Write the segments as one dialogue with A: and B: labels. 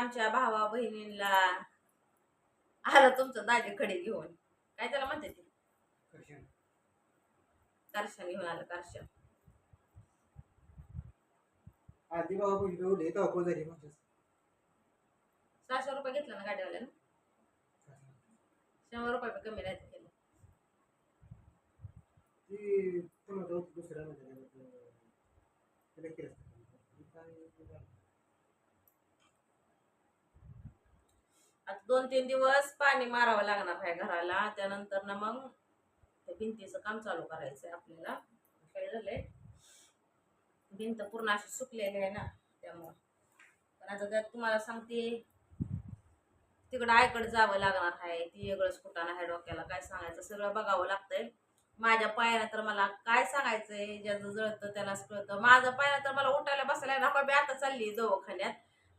A: आमच्या भावा बहिणींना आलं तुमचं दाजी खडे घेऊन. काय त्याला म्हणते ते? कारशा घेऊन आलं कारशा
B: आधी बहिणी एवढे झाली माझ्या
A: सहाशे रुपये घेतलं ना गाडीवाल्यानं? शंभर रुपये कमी नाही केलं.
B: ती पुन्हा जाऊ दुसऱ्या मध्ये तिला केलं असतं. काय
A: आता दोन तीन दिवस पाणी मारावं लागणार आहे घराला. त्यानंतर ना मग त्या भिंतीचं काम चालू करायचं आहे आपल्याला. काय झालंय? भिंत पूर्ण अशी सुकलेली आहे ना त्यामुळं. पण आता त्यात तुम्हाला सांगते तिकडं आईकडे जावं लागणार आहे. ती वेगळंच कुठाना आहे डोक्याला. काय सांगायचं? सगळं बघावं लागतंय. माझ्या पायानं तर मला काय सांगायचंय? ज्याचं जळतं त्यालाच कळतं. माझं पायानं तर मला उठायला बसायला नको. बी आता चालली दवाखान्यात.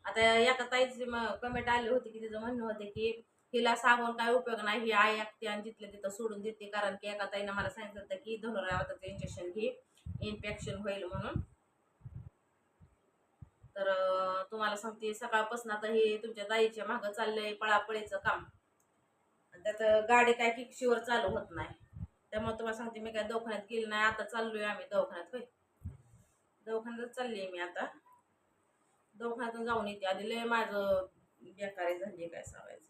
A: आता एका ताईची कमेंट आली होती की तिचं म्हणणं होते की हिला सांगून काय उपयोग नाही ही आई ऐकते आणि तिथल्या तिथं सोडून देते. कारण की एका ताईनं मला सांगितलं होतं की धनुरावाचं इंजेक्शन घे इन्फेक्शन होईल म्हणून. तर तुम्हाला सांगते सकाळपासून आता हे तुमच्या ताईच्या मागं चाललंय पळापळीचं काम. आणि त्यात गाडी काय किक्षीवर चालू होत नाही. त्यामुळे तुम्हाला सांगते मी काय दवाखान्यात गेली नाही आता चाललोय आम्ही दवाखान्यात होय. दवाखान्यात चालली मी आता. दवाखान्यातून जाऊन येते. आधी लय माझं बेकारी झाली काय सांगायचं.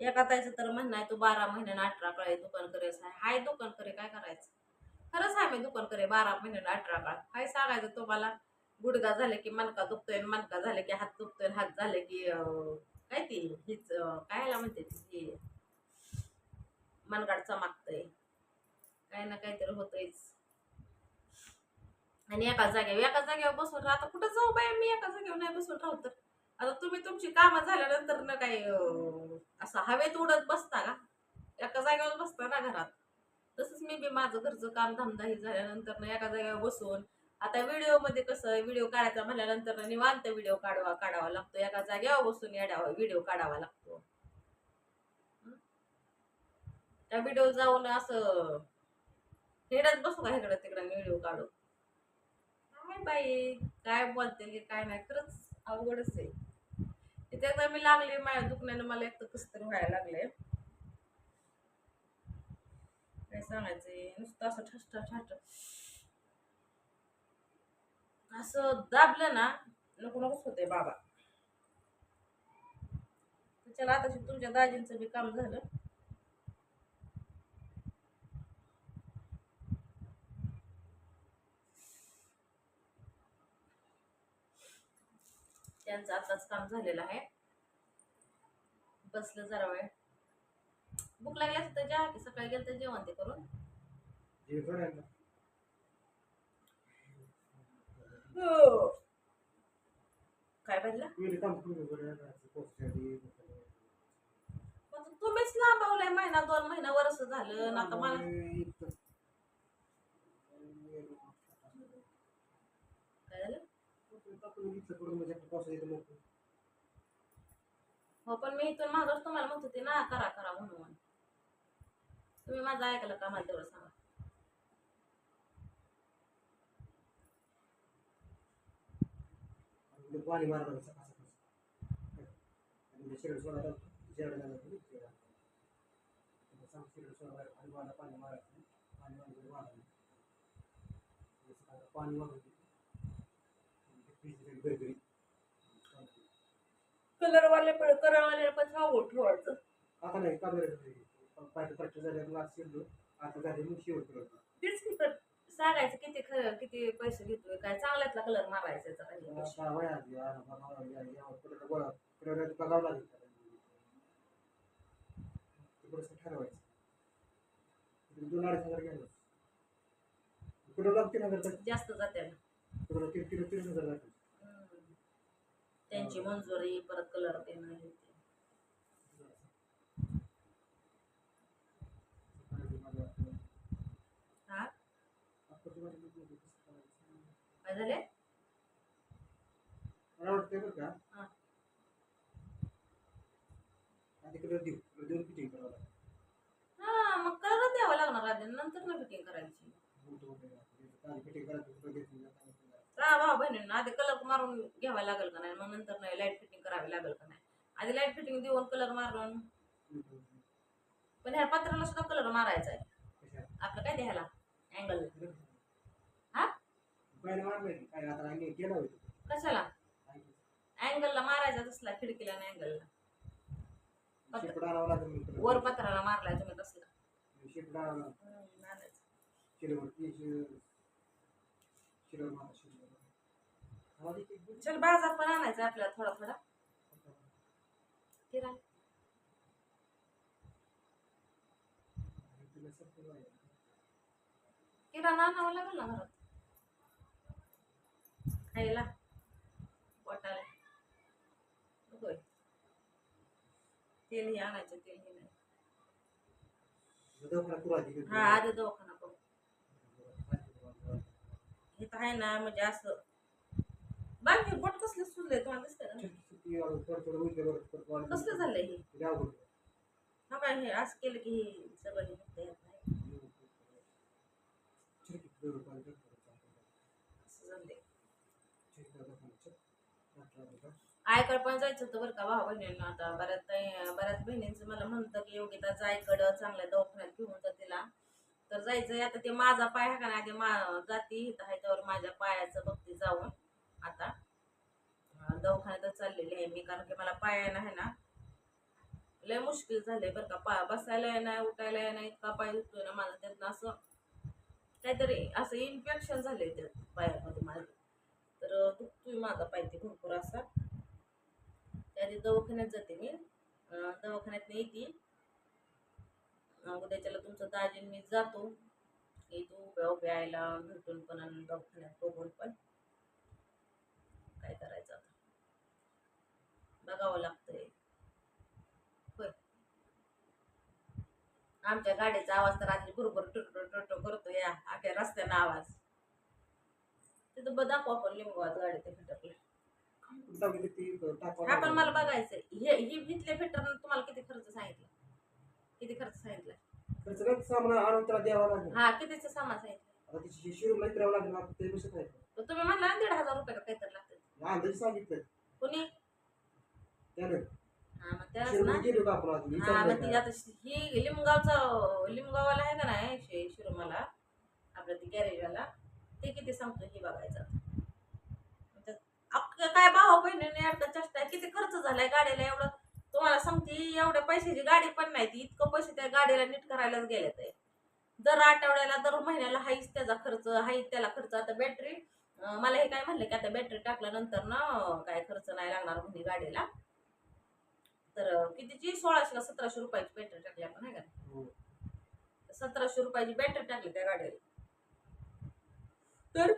A: एका ताईचं तर म्हणणं आहे तू बारा महिन्यानं अठरा काळे दुकान करेस. आहे हाय दुकान करे काय करायचं? खरंच आहे मी दुकान करे बारा महिन्यानं अठरा काळ. काय सांगायचं तुम्हाला गुडगा झाले की मनका दुखतोय मनका झाले की हात दुखतोय हात झाले की काय ती हीच कायला काय म्हणते ती मनगाड चमकतंय काही ना काहीतरी होतंयच आणि एका जागेवर एका जागेवर बसून राहा आता कुठं जाऊ बाई मी? एका जागेवर नाही बसून राहू तर. आता तुम्ही तुमची कामं झाल्यानंतर ना काही असं हवेत उडत बसता का? एका जागेवर बसता ना घरात. तसंच मी बी माझं घरचं काम धमदाही झाल्यानंतर ना एका जागेवर बसून आता व्हिडिओमध्ये कसं व्हिडिओ काढायचा म्हणल्यानंतर निवांत व्हिडिओ काढवा काढावा लागतो. एका जागेवर बसून येण्यावा व्हिडिओ काढावा लागतो. त्या व्हिडिओ जाऊन असं हेडत बसू का इकडं तिकडं व्हिडिओ काढू काय बाई काय बोलते हे काय नाही खरंच अवघडच आहे. त्याच्यात मी लागले माझ्या दुखण्यानं मला एक तर कसं तरी व्हायला लागले काय सांगायचंय नुसतं असं ठसठा ठसठ असं दाबलं ना नको नकोच होते बाबा. त्याच्याला आता तुमच्या दाजींचं बी काम झालं. त्यांचं आताच काम झालेलं आहे. बसलं जरा वेळ. भूक लागली असं तर की सकाळी गेलं तर जेवण ते करून.
B: सोडायला.
A: काय पण तुम्हीच लांबवलाय महिना दोन महिना वर्ष झालं. आणि आता मला
B: इतकं.
A: काय झालं
B: आपण इतकं करून म्हणजे आपण पावसाळ्यात येतो मग.
A: हो पण मी इथून मागच तुम्हाला म्हणत होते ना करा करा म्हणून तुम्ही माझं ऐकलं का मला तेवढं सांगा
B: आणि ते पाणी मारायला सकाळ सकाळ. आणि ते शेड सोडायला, शेड घालायला थोडी शेड घालायला. ते सांग शेड सोडायला, खाली वाला पाणी मारायचं. पाणी मारून वाढायचं. ते सकाळचं पाणी मारून ते फ्रीजमध्ये गरगरीत.
A: कलरवाले पण कलरवाले पण सांगू ठेवायचं
B: आता नाही का बरं पाहिजे फ्रॅक्चर झाल्यावर आज शिरलो आता झाले मग शेवट
A: तेच की पण सांगायचं किती खरं किती पैसे घेतोय काय चांगल्यातला कलर मारायचा याचा काही पैसे.
B: आता वया आली, आता बघावं लागेल, ठरवायचं. दोन अडीच हजार घ्यायला.
A: जास्त जाते ना.
B: जातील.
A: हम्म. त्यांची मंजुरी परत कलर हे ते. हा?
B: कसं करायचं?
A: काय झाले
B: मला वाटतंय बरं का
A: हा.
B: आधी कलर देऊ कलर देऊन फिटिंग करावं लागेल.
A: हा मग कलर द्यावा लागणार आधी नंतर ना फिटिंग करायची
B: बोलतो वगैरे. आधी फिटिंग करायचं, घेतलं,
A: बघा भाऊ बहिणींना आधी कलर मारून घ्यावा लागेल का नाही? मग नंतर नाही लाइट फिटिंग करावी लागेल का नाही? आधी लाइट फिटिंग देऊन कलर मारून. पण ह्या पत्राला सुद्धा कलर मारायचा आहे? आपलं काय द्यायला? अँगल हा? कशाला? अँगलला मारायचा तसला खिडकीला आणि अँगलला. वर पत्राला मारलाय तुम्ही तसला
B: आणावं लागेल.
A: हम्म, आणायचं.
B: शिरवर ती शिर- शिरवर मारा, शिरवर. आवाज येते की?
A: चल बाजार पण आणायचा आपल्याला थोडा थोडा. किराणा किराणा आणावं लागेल ना घरात. खायला. पोटाला. नकोय तेल हे आणायचं तेल हे नाही.
B: दवाखाना
A: हा आधी दवाखाना करू. हे तर आहे ना म्हणजे असं बाकी बोट कसलं सुचलंय तुम्हाला दिसतंय ना. कसलं झालंय हे. हा काय हे असं केलं की हे सगळं हे निघतं येत नाही. असं झालंय. जायचं होतं बरं का भाऊ बहिणींना आता. बऱ्याच ताई- बऱ्याच बहिणींचं मला म्हणतं की योगिता जायकडं चांगल्या दवाखान्यात घेऊन जा तिला. तर जायचंय आता ते माझा पाय आहे का नाही ते मा जाती इथं त्यावर माझ्या पायाचं बघते जाऊन. आता. दवाखान्यातच चाललेली आहे मी कारण की मला पायानं आहे ना. लय मुश्किल झाले बरं का पा बसायला येणार उठायला येणार इतका पाय दुखतोय ना माझा त्यातनं असं काहीतरी असं इन्फेक्शन झाले त्यात पायामध्ये माझं. तर दुखतोय माझा पाय ते भरपूर असा. त्या दवाखान्यात जाते मी. अं, दवाखान्यात येते. उद्याच्याला तुमचं दाजीन मी जातो. येतो उभ्या उभ्या यायला भेटून पण आणि दवाखान्यात बघून पण. काय करायचं आता? बघावं लागतंय. होय आमच्या गाडीचा आवाज तर आधी बरोबर टुटू टुटू करतो या आख्या रस्त्यानं आवाज. तिथं बघ दाखवा आपण लिंबवात गाडी ते
B: टाकवा.
A: हा पण मला बघायचंय. हे ही फिटर तुम्हाला किती खर्च सांगितला? किती खर्च सांगितला?
B: खर्च सामान आणून त्याला द्यावा लागेल.
A: हा कितीचं सामान सांगितलं?
B: लागेल
A: तुम्ही म्हणला ना दीड हजार रुपये का काहीतरी लागतात
B: अंदाज सांगितलं.
A: कोणी?
B: त्यानं.
A: हा मग त्यालाच
B: शिरूला
A: ना?
B: गेलो का आपण आज
A: हा मग
B: विचारलं
A: ती
B: का?
A: आता ही लिमगावचा लिमगावाला आहे का नाही शे- शिरोमाला? आपलं ती गॅरेजवाला. ते किती सांगतो हे बघायचं आता. अख्खं काय भावा बहिणीने एकदा चेष्टा किती खर्च झालाय गाडीला एवढं? तुम्हाला सांगते एवढ्या पैशाची गाडी पण नाही ती इतकं पैसे त्या गाडीला नीट करायलाच गेले ते. दर आठवड्याला दर महिन्याला हाईच त्याचा खर्च हाईच त्याला खर्च. आता बॅटरी मला हे काय म्हणलं की आता बॅटरी टाकल्यानंतर ना काय खर्च नाही लागणार म्हणजे गाडीला तर कितीची सोळाशे का सतराशे रुपयाची बॅटरी टाकली आपण आहे का
B: हो.
A: सतराशे रुपयाची बॅटरी टाकली त्या गाडीला तर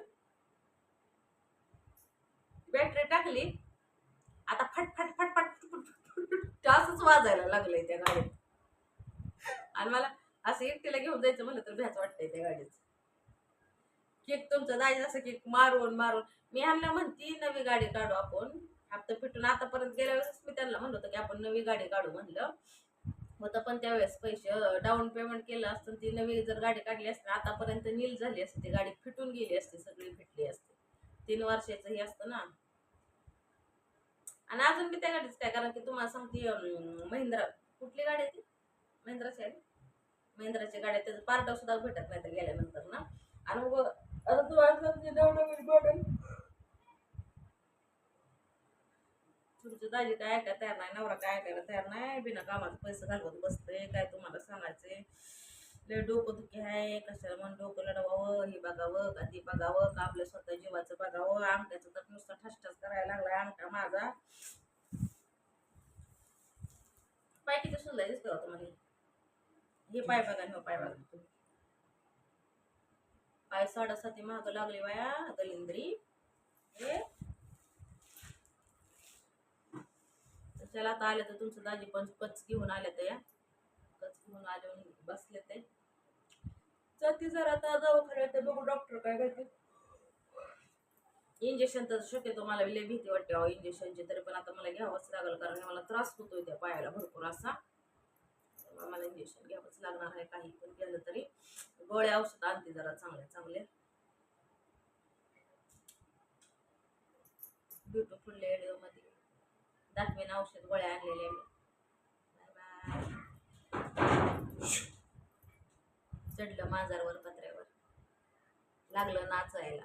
A: बॅटरी टाकली आता फट फट फट फट असंच वाजायला लागलंय त्या गाडीत आणि मला असं एकटीला घेऊन जायचं म्हणलं तर भ्याच वाटतंय त्या गाडीचं केक तुमचं जायचं असं केक मारून मारून. मी ह्यांना म्हणती नवी गाडी काढू आपण. हप्ता फिटून आतापर्यंत गेल्या वेळेस मी त्यांना म्हणलं होतं की आपण नवी गाडी काढू म्हणलं. होतं पण त्यावेळेस पैसे डाऊन पेमेंट केलं असतं. ती नवी जर गाडी काढली असते आतापर्यंत नील झाली असते. ती गाडी फिटून गेली असते सगळी फिटली असते. तीन वर्षाचं हे असतं ना. आणि अजून मी त्या गाडीच काय कारण की तुम्हाला सांगते महिंद्रा. कुठली गाडी आहे ती? महिंद्राची आहे महिंद्राची गाडी त्याचं पार्ट सुद्धा भेटत नाही तर गेल्यानंतर ना. आणि आता तुम्हाला सांगते नवनवीन मॉडेल तुमच्या दाजी काय ऐकायला तयार नाही नवरा काय ऐकायला तयार नाही. बिना कामाचं पैसे घालवत बसते काय तुम्हाला सांगायचे लय डोकं दुखी आहे कशाला म्हणून डोकं लढवावं हे बघावं का ते बघावं का आपल्या स्वतः जीवाचं बघावं? अंगठ्याचं तर नुसतं ठसठस करायला लागलाय अंगठा माझा. पाय किती सुंदर दिसतो तुम्हाला हे पाय बघा हे पाय बघा. पाय साडेसाती महाग लागली बाया दलिंद्री हे. चला आता आले तर तुमचं दाजी पण कच घेऊन आले तर कच घेऊन आले बसले ते. जाते जरा आता दवाखान्यात बघू डॉक्टर काय करते. इंजेक्शन तर शक्यतो मला लय भीती वाटते अहो इंजेक्शनची तरी पण आता मला घ्यावंच लागेल कारण मला त्रास होतोय त्या पायाला भरपूर असा. मला इंजेक्शन घ्यावंच लागणार आहे काही. पण गेलं तरी गोळ्या औषध आणते जरा चांगले चांगले भेटू लेडिओ व्हिडिओमध्ये दाखवेन औषध गोळ्या आणलेल्या मी बाय बाय चढलं मांजरवर पत्र्यावर. लागलं नाचायला.